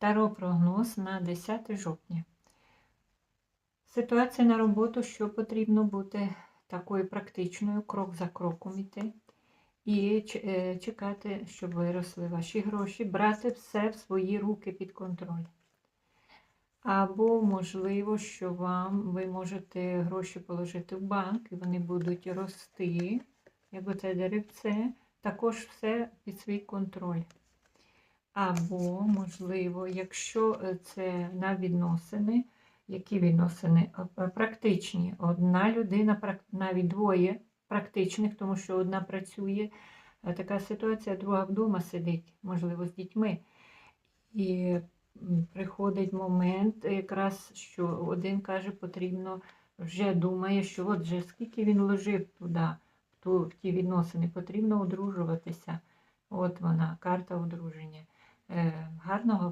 Таро прогноз на 10 жовтня. Ситуація на роботу, що потрібно бути такою практичною, крок за кроком іти. І е, чекати, щоб виросли ваші гроші, брати все в свої руки під контроль. Або, можливо, що вам ви можете гроші положити в банк, і вони будуть рости, як оце деревце, також все під свій контроль. Або, можливо, якщо е, це на відносини, які відносини Е, практичні. Одна людина, навіть двоє практичних, тому що одна працює, е, така ситуація, друга вдома сидить, можливо, з дітьми. І приходить момент, якраз що один каже, потрібно вже думає, що от же скільки він вложив туди, в ті відносини, потрібно одружуватися. От вона, карта одруження. Е, гарного вам.